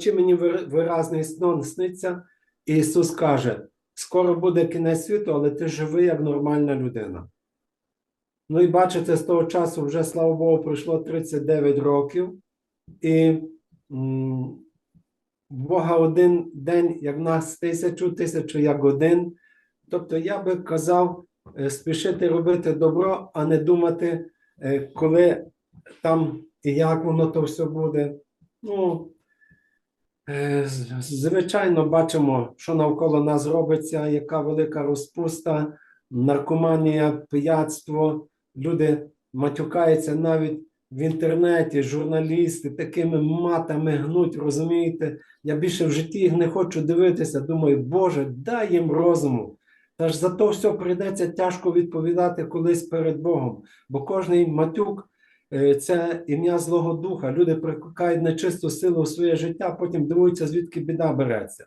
вночі мені виразний сон сниться, і Ісус каже: скоро буде кінець світу, але ти живи як нормальна людина. Ну і бачите, з того часу вже, слава Богу, пройшло 39 років, і в Бога один день, як нас тисячу, тисячу як один. Тобто я би казав, е, спішити робити добро, а не думати, е, коли там і як воно то все буде. Ну, звичайно, бачимо, що навколо нас робиться, яка велика розпуста, наркоманія, пияцтво. Люди матюкаються навіть в інтернеті, журналісти такими матами гнуть, розумієте? Я більше в житті їх не хочу дивитися. Думаю, Боже, дай їм розуму. Та ж за то все прийдеться тяжко відповідати колись перед Богом, бо кожний матюк е, це ім'я Злого Духа. Люди прикликають нечисту силу у своє життя, потім дивуються, звідки біда береться.